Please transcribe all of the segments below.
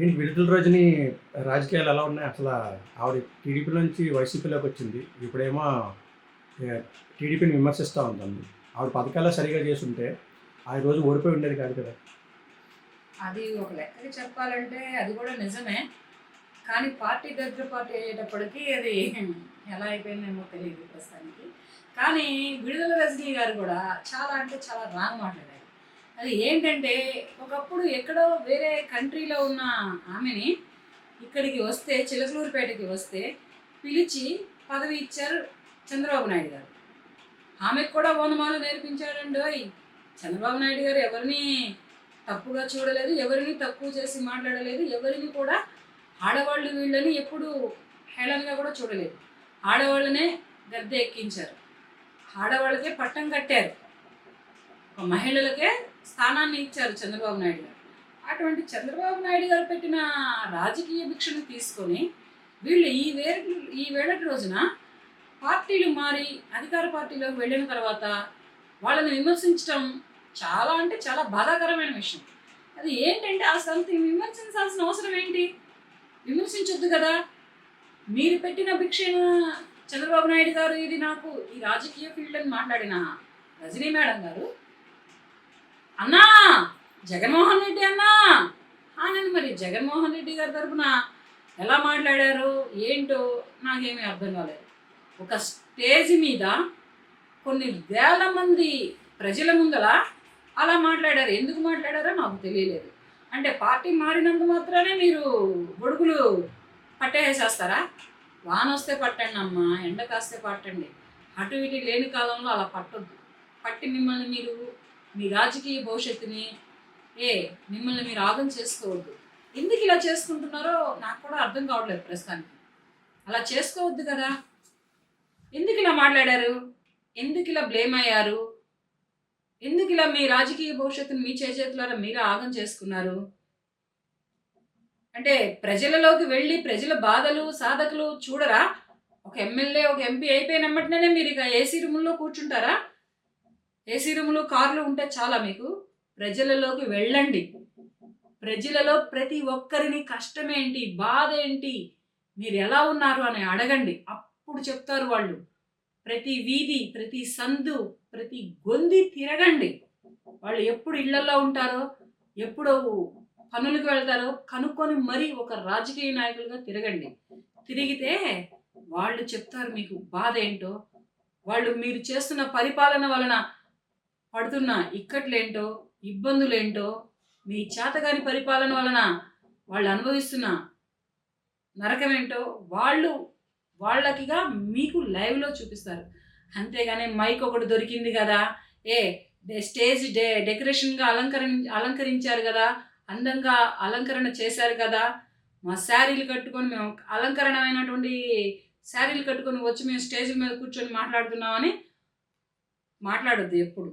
ఏంటి విడుదల రోజుని రాజకీయాలు ఎలా ఉన్నాయి? అసలు ఆవిడ టీడీపీ నుంచి వైసీపీలోకి వచ్చింది. ఇప్పుడేమో టీడీపీని విమర్శిస్తూ ఉంటుంది. ఆవిడ పథకాలు సరిగా చేస్తుంటే ఆ రోజు ఓడిపోయి ఉండేది కాదు కదా. అది ఒక లెక్కకి చెప్పాలంటే అది కూడా నిజమే. కానీ పార్టీ దగ్గర పార్టీ అయ్యేటప్పటికి అది ఎలా అయిపోయిందేమో తెలియదు ప్రస్తుతానికి. కానీ విడుదల రజనీ గారు కూడా చాలా అంటే చాలా రాంగ్ మాట్లాడారు. అది ఏంటంటే ఒకప్పుడు ఎక్కడో వేరే కంట్రీలో ఉన్న ఆమెని ఇక్కడికి వస్తే చిలకలూరుపేటకి వస్తే పిలిచి పదవి ఇచ్చారు చంద్రబాబు నాయుడు గారు. ఆమెకు కూడా ఓనమాలు నేర్పించాడండి ఓయ్ చంద్రబాబు నాయుడు గారు ఎవరిని తప్పుగా చూడలేదు ఎవరిని తక్కువ చేసి మాట్లాడలేదు ఎవరిని కూడా ఆడవాళ్ళు వీళ్ళని ఎప్పుడు హేళనగా కూడా చూడలేదు. ఆడవాళ్ళనే గద్దె ఎక్కించారు. ఆడవాళ్ళకే పట్టం కట్టారు. మహిళలకే స్థానాన్ని ఇచ్చారు చంద్రబాబు నాయుడు గారు. అటువంటి చంద్రబాబు నాయుడు గారు పెట్టిన రాజకీయ భిక్షను తీసుకొని వీళ్ళు ఈ వేళ ఈ వేళటి రోజున పార్టీలు మారి అధికార పార్టీలోకి వెళ్ళిన తర్వాత వాళ్ళని విమర్శించడం చాలా అంటే చాలా బాధాకరమైన విషయం. అది ఏంటంటే అసలు విమర్శించాల్సిన అవసరం ఏంటి? విమర్శించొద్దు కదా. మీరు పెట్టిన భిక్షను చంద్రబాబు నాయుడు గారు ఇది నాకు ఈ రాజకీయ ఫీల్డ్ అని మాట్లాడిన రజనీ మేడం గారు అన్నా జగన్మోహన్ రెడ్డి అన్నా. అని మరి జగన్మోహన్ రెడ్డి గారి తరఫున ఎలా మాట్లాడారు? ఏంటో నాకేమీ అర్థం కాలేదు. ఒక స్టేజ్ మీద కొన్ని వేల మంది ప్రజల ముందల అలా మాట్లాడారు. ఎందుకు మాట్లాడారో నాకు తెలియలేదు. అంటే పార్టీ మారినంత మాత్రమే మీరు గొడుగులు పట్టేసేస్తారా? వాన వస్తే పట్టండి అమ్మా ఎండ కాస్తే పట్టండి. అటు ఇటు లేని కాలంలో అలా పట్టొద్దు. పట్టి మిమ్మల్ని మీరు మీ రాజకీయ భవిష్యత్తుని ఏ మిమ్మల్ని మీరు ఆగం చేసుకోవద్దు ఎందుకు ఇలా చేసుకుంటున్నారో నాకు కూడా అర్థం కావట్లేదు ప్రస్తుతానికి. అలా చేసుకోవద్దు కదా. ఎందుకు ఇలా మాట్లాడారు? ఎందుకు ఇలా బ్లేమ్ అయ్యారు? ఎందుకు ఇలా మీ రాజకీయ భవిష్యత్తును మీ చేతులారా మీరే ఆగం చేసుకున్నారు? అంటే ప్రజలలోకి వెళ్ళి ప్రజల బాధలు సాధకులు చూడరా? ఒక ఎమ్మెల్యే ఒక ఎంపీ అయిపోయినమ్మటనే మీరు ఇక ఏసీ రూముల్లో కూర్చుంటారా? ఏసీ రూములు కార్లు ఉంటే చాలా మీకు. ప్రజలలోకి వెళ్ళండి. ప్రజలలో ప్రతి ఒక్కరిని కష్టమేంటి బాధ ఏంటి మీరు ఎలా ఉన్నారు అని అడగండి. అప్పుడు చెప్తారు వాళ్ళు. ప్రతి వీధి ప్రతి సందు ప్రతి గొంది తిరగండి. వాళ్ళు ఎప్పుడు ఇళ్ళలో ఉంటారో ఎప్పుడు పనులకు వెళ్తారో కనుక్కొని మరీ ఒక రాజకీయ నాయకులుగా తిరగండి. తిరిగితే వాళ్ళు చెప్తారు మీకు బాధ ఏంటో. వాళ్ళు మీరు చేస్తున్న పరిపాలన వలన పడుతున్న ఇక్కట్లేంటో ఇబ్బందులేంటో మీ చేతగాని పరిపాలన వలన వాళ్ళు అనుభవిస్తున్న నరకమేంటో వాళ్ళు వాళ్ళకిగా మీకు లైవ్లో చూపిస్తారు. అంతేగాని మైక్ ఒకటి దొరికింది కదా ఏ డే- స్టేజ్ డే డెకరేషన్గా అలంకరణ అలంకరించారు కదా అందంగా అలంకరణ చేశారు కదా మా శారీలు కట్టుకొని మేము అలంకరణమైనటువంటి శారీలు కట్టుకొని వచ్చి మేము స్టేజ్ మీద కూర్చొని మాట్లాడుతున్నామని మాట్లాడొద్దు ఎప్పుడు.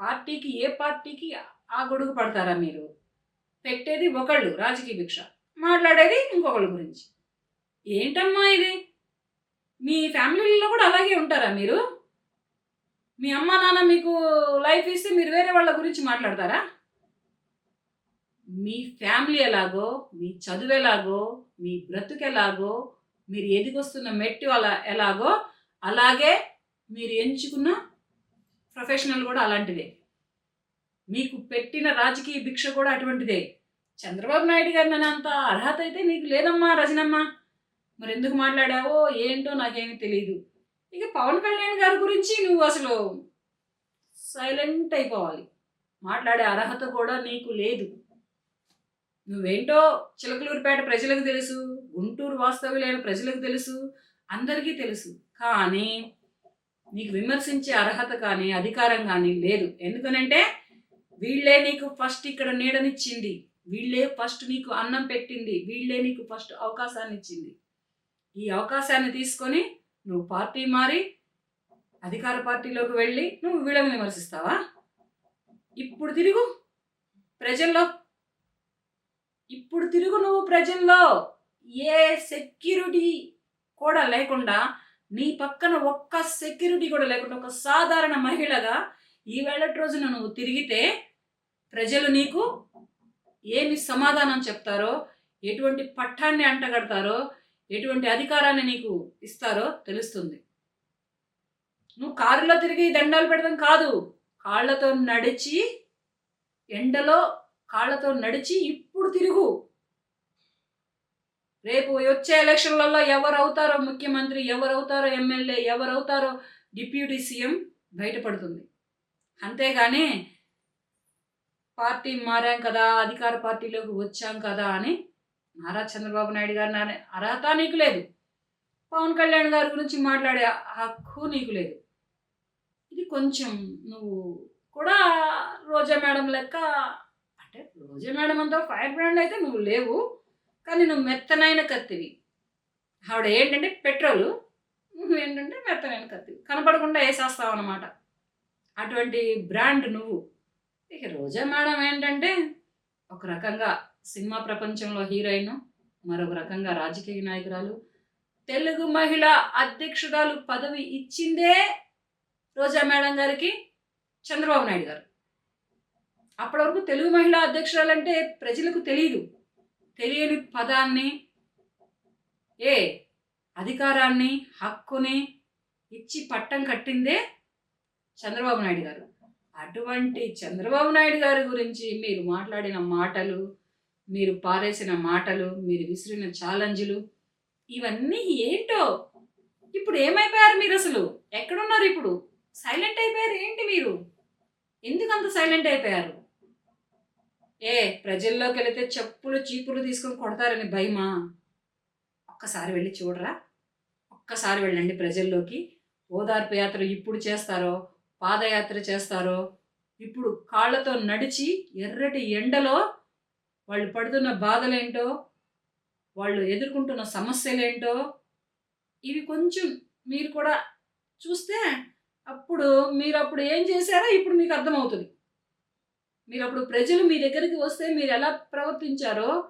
పార్టీకి ఏ పార్టీకి ఆ గొడుగు పడతారా మీరు? పెట్టేది ఒకళ్ళు రాజకీయ భిక్ష. మాట్లాడేది ఇంకొకళ్ళ గురించి. ఏంటమ్మా ఇది? మీ ఫ్యామిలీలో కూడా అలాగే ఉంటారా మీరు? మీ అమ్మ నాన్న మీకు లైఫ్ ఇస్తే మీరు వేరే వాళ్ళ గురించి మాట్లాడతారా? మీ ఫ్యామిలీ ఎలాగో మీ చదువు ఎలాగో మీ బ్రతుకు ఎలాగో మీరు ఎదిగొస్తున్న మెట్టు అలా ఎలాగో అలాగే మీరు ఎంచుకున్న ప్రొఫెషనల్ కూడా అలాంటిదే. మీకు పెట్టిన రాజకీయ భిక్ష కూడా అటువంటిదే. చంద్రబాబు నాయుడు గారిని అంత అర్హత అయితే నీకు లేదమ్మా రజనమ్మ. మరి ఎందుకు మాట్లాడావో ఏంటో నాకేమీ తెలియదు ఇక పవన్ కళ్యాణ్ గారి గురించి నువ్వు అసలు సైలెంట్ అయిపోవాలి. మాట్లాడే అర్హత కూడా నీకు లేదు. నువ్వేంటో చిలకలూరుపేట ప్రజలకు తెలుసు గుంటూరు వాస్తవ్యులైన ప్రజలకు తెలుసు అందరికీ తెలుసు. కానీ నీకు విమర్శించే అర్హత కానీ అధికారం కానీ లేదు. ఎందుకనంటే వీళ్ళే నీకు ఫస్ట్ ఇక్కడ నీడనిచ్చింది. వీళ్ళే ఫస్ట్ నీకు అన్నం పెట్టింది. వీళ్ళే నీకు ఫస్ట్ అవకాశాన్ని ఇచ్చింది. ఈ అవకాశాన్ని తీసుకొని నువ్వు పార్టీ మారి అధికార పార్టీలోకి వెళ్ళి నువ్వు వీళ్ళని విమర్శిస్తావా? ఇప్పుడు తిరుగు ప్రజల్లో. ఇప్పుడు తిరుగు నువ్వు ప్రజల్లో. ఏ సెక్యూరిటీ కూడా లేకుండా నీ పక్కన ఒక్క సెక్యూరిటీ కూడా లేకుండా ఒక సాధారణ మహిళగా ఈ వేళటి రోజున నువ్వు తిరిగితే ప్రజలు నీకు ఏమి సమాధానం చెప్తారో ఎటువంటి పట్టాన్ని అంటగడతారో ఎటువంటి అధికారాన్ని నీకు ఇస్తారో తెలుస్తుంది. నువ్వు కారులో తిరిగి దండాలు పెడదాం కాదు కాళ్ళతో నడిచి ఎండలో కాళ్ళతో నడిచి ఇప్పుడు తిరుగు. రేపు వచ్చే ఎలక్షన్లలో ఎవరు అవుతారో ముఖ్యమంత్రి ఎవరు అవుతారో ఎమ్మెల్యే ఎవరు అవుతారో డిప్యూటీ సీఎం బయటపడుతుంది. అంతేగాని పార్టీ మారాం కదా అధికార పార్టీలోకి వచ్చాం కదా అని నారా చంద్రబాబు నాయుడు గారు నానే అర్హత నీకు లేదు. పవన్ కళ్యాణ్ గారి గురించి మాట్లాడే హక్కు నీకు లేదు. ఇది కొంచెం నువ్వు కూడా రోజా మేడం లెక్క అంటే రోజా మేడం అంతా ఫైర్ బ్రాండ్ అయితే నువ్వు లేవు. కానీ నువ్వు మెత్తనైన కత్తివి. ఆవిడ ఏంటంటే పెట్రోలు నువ్వు ఏంటంటే మెత్తనైన కత్తివి. కనపడకుండా వేసేస్తావు అనమాట అటువంటి బ్రాండ్ నువ్వు. ఇక రోజా మేడం ఏంటంటే ఒక రకంగా సినిమా ప్రపంచంలో హీరోయిన్ మరొక రకంగా రాజకీయ నాయకురాలు. తెలుగు మహిళ అధ్యక్షురాలు పదవి ఇచ్చిందే రోజా మేడం గారికి చంద్రబాబు నాయుడు గారు. అప్పటి వరకు తెలుగు మహిళా అధ్యక్షురాలు అంటే ప్రజలకు తెలియదు తెలియని పదాన్ని ఏ అధికారాన్ని హక్కుని ఇచ్చి పట్టం కట్టిందే చంద్రబాబు నాయుడు గారు. అటువంటి చంద్రబాబు నాయుడు గారి గురించి మీరు మాట్లాడిన మాటలు మీరు పారేసిన మాటలు మీరు విసిరిన ఛాలెంజ్లు ఇవన్నీ ఏంటో? ఇప్పుడు ఏమైపోయారు మీరు అసలు? ఎక్కడున్నారు ఇప్పుడు? సైలెంట్ అయిపోయారు ఏంటి మీరు? ఎందుకంత సైలెంట్ అయిపోయారు? ఏ ప్రజల్లోకి వెళితే చెప్పులు చీపులు తీసుకొని కొడతారని భయమా? ఒక్కసారి వెళ్ళి చూడరా? ఒక్కసారి వెళ్ళండి ప్రజల్లోకి. ఓదార్పు యాత్ర ఇప్పుడు చేస్తారో పాదయాత్ర చేస్తారో ఇప్పుడు కాళ్ళతో నడిచి ఎర్రటి ఎండలో వాళ్ళు పడుతున్న బాధలేంటో వాళ్ళు ఎదుర్కొంటున్న సమస్యలేంటో ఇవి కొంచెం మీరు కూడా చూస్తే అప్పుడు మీరు అప్పుడు ఏం చేశారో ఇప్పుడు మీకు అర్థమవుతుంది. మీరు అప్పుడు ప్రజలు మీ దగ్గరికి వస్తే మీరు ఎలా ప్రవర్తించారో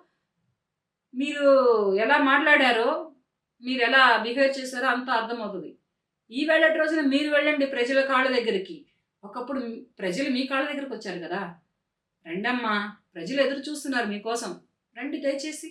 మీరు ఎలా మాట్లాడారో మీరు ఎలా బిహేవ్ చేశారో అంతా అర్థమవుతుంది. ఈ వెళ్ళటి రోజున మీరు వెళ్ళండి ప్రజల కాళ్ళ దగ్గరికి. ఒకప్పుడు ప్రజలు మీ కాళ్ళ దగ్గరికి వచ్చారు కదా. రండమ్మా ప్రజలు ఎదురు చూస్తున్నారు మీకోసం. రండి దయచేసి.